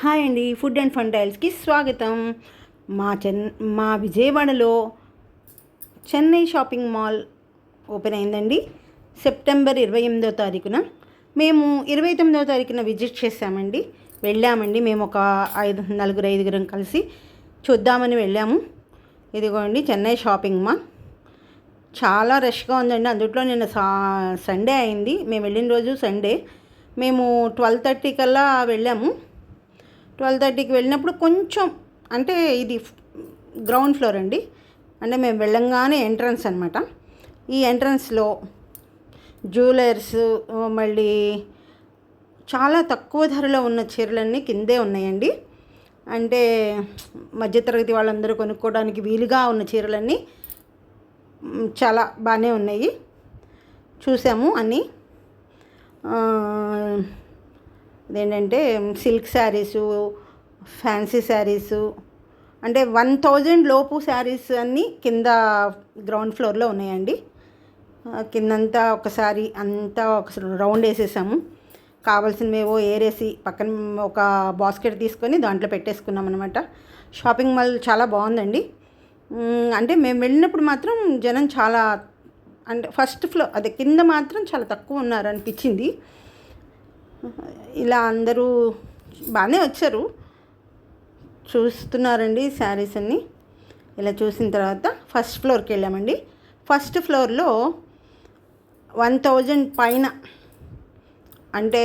Hi అండి food and fun టైల్స్కి స్వాగతం. మా చెన్ మా విజయవాడలో చెన్నై షాపింగ్ మాల్ ఓపెన్ అయిందండి. సెప్టెంబర్ ఇరవై ఎనిమిదో తారీఖున. మేము ఇరవై తొమ్మిదో తారీఖున విజిట్ చేసామండి వెళ్ళామండి మేము ఒక ఐదు నలుగురు ఐదుగురం కలిసి చూద్దామని వెళ్ళాము. ఇదిగోండి చెన్నై షాపింగ్ మాల్. చాలా రష్గా ఉందండి. అందుట్లో నిన్న సా సండే అయింది. మేము వెళ్ళిన రోజు సండే. మేము ట్వెల్వ్ థర్టీ కల్లా వెళ్ళాము. ట్వెల్వ్ థర్టీకి వెళ్ళినప్పుడు కొంచెం అంటే ఇది గ్రౌండ్ ఫ్లోర్ అండి. అంటే మేము వెళ్ళంగానే ఎంట్రన్స్ అనమాట ఈ ఎంట్రన్స్లో జ్యువెలర్స్ మళ్ళీ చాలా తక్కువ ధరలో ఉన్న చీరలన్నీ కిందే ఉన్నాయండి. అంటే మధ్యతరగతి వాళ్ళందరూ కొనుక్కోవడానికి వీలుగా ఉన్న చీరలన్నీ చాలా బాగానే ఉన్నాయి. చూసాము అన్నీ అదేంటంటే సిల్క్ శారీసు ఫ్యాన్సీ శారీసు అంటే వన్ థౌజండ్ లోపు శారీస్ అన్నీ కింద గ్రౌండ్ ఫ్లోర్లో ఉన్నాయండి. కిందంతా ఒకసారి అంతా ఒక రౌండ్ వేసేసాము. కావాల్సినవేవో ఏరేసి పక్కన ఒక బాస్కెట్ తీసుకొని దాంట్లో పెట్టేసుకున్నాం అనమాట షాపింగ్ మాల్ చాలా బాగుందండి. అంటే మేము వెళ్ళినప్పుడు మాత్రం జనం చాలా అంటే ఫస్ట్ ఫ్లోర్ అదే కింద మాత్రం చాలా తక్కువ ఉన్నారు అనిపించింది ఇలా అందరూ బాగానే వచ్చారు. చూస్తున్నారండి శారీస్ అన్నీ. ఇలా చూసిన తర్వాత ఫస్ట్ ఫ్లోర్కి వెళ్ళామండి. ఫస్ట్ ఫ్లోర్లో వన్ థౌజండ్ పైన అంటే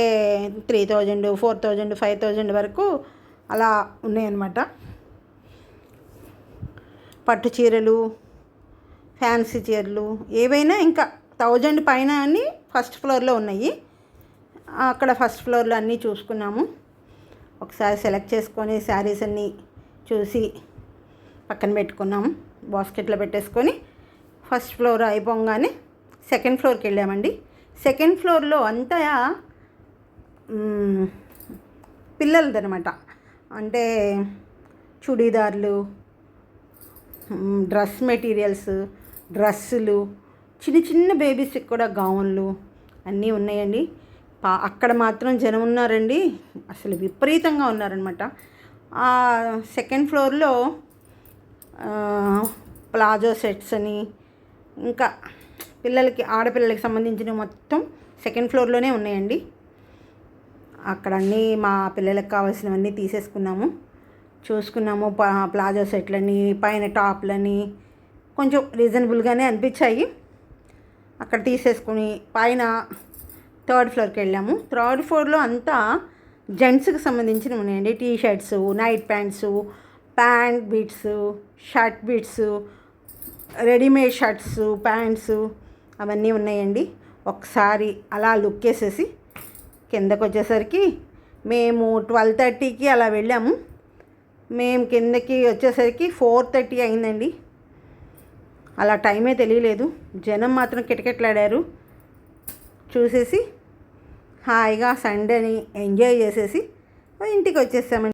three thousand four thousand five thousand వరకు అలా ఉన్నాయన్నమాట. పట్టు చీరలు ఫ్యాన్సీ చీరలు ఏవైనా ఇంకా థౌజండ్ పైన అన్నీ ఫస్ట్ ఫ్లోర్లో ఉన్నాయి. అక్కడ ఫస్ట్ ఫ్లోర్లో అన్నీ చూసుకున్నాము. ఒకసారి సెలెక్ట్ చేసుకొని శారీస్ అన్నీ చూసి పక్కన పెట్టుకున్నాము. బాస్కెట్లో పెట్టేసుకొని ఫస్ట్ ఫ్లోర్ అయిపోగానే సెకండ్ ఫ్లోర్కి వెళ్ళామండి. సెకండ్ ఫ్లోర్లో అంతా పిల్లలదనమాట. అంటే చుడీదార్లు డ్రెస్ మెటీరియల్స్ డ్రెస్సులు చిన్న చిన్న బేబీస్కి కూడా గౌన్లు అన్నీ ఉన్నాయండి. అక్కడ మాత్రం జనం ఉన్నారండి. అసలు విపరీతంగా ఉన్నారనమాట ఆ సెకండ్ ఫ్లోర్లో ప్లాజో సెట్స్ అని ఇంకా పిల్లలకి ఆడపిల్లలకి సంబంధించిన మొత్తం సెకండ్ ఫ్లోర్లోనే ఉన్నాయండి. అక్కడ అన్నీ మా పిల్లలకు కావాల్సినవన్నీ తీసేసుకున్నాము. చూసుకున్నాము ప్లాజో సెట్లని పైన టాప్లని కొంచెం రీజనబుల్గానే అనిపించాయి. అక్కడ తీసేసుకుని పైన థర్డ్ ఫ్లోర్కి వెళ్ళాము. థర్డ్ ఫ్లోర్లో అంతా జెంట్స్కి సంబంధించినవి ఉన్నాయండి. T shirts night pants pant bits shirt bits readymade shirts pants అవన్నీ ఉన్నాయండి. ఒకసారి అలా లుక్ వేసేసి కిందకు వచ్చేసరికి మేము ట్వెల్వ్ థర్టీకి అలా వెళ్ళాము. మేము కిందకి వచ్చేసరికి ఫోర్ థర్టీ అయిందండి. అలా టైమే తెలియలేదు. జనం మాత్రం కిటకెట్లాడారు. చూసేసి హాయిగా సండేని ఎంజాయ్ చేసేసి ఇంటికి వచ్చేసామండి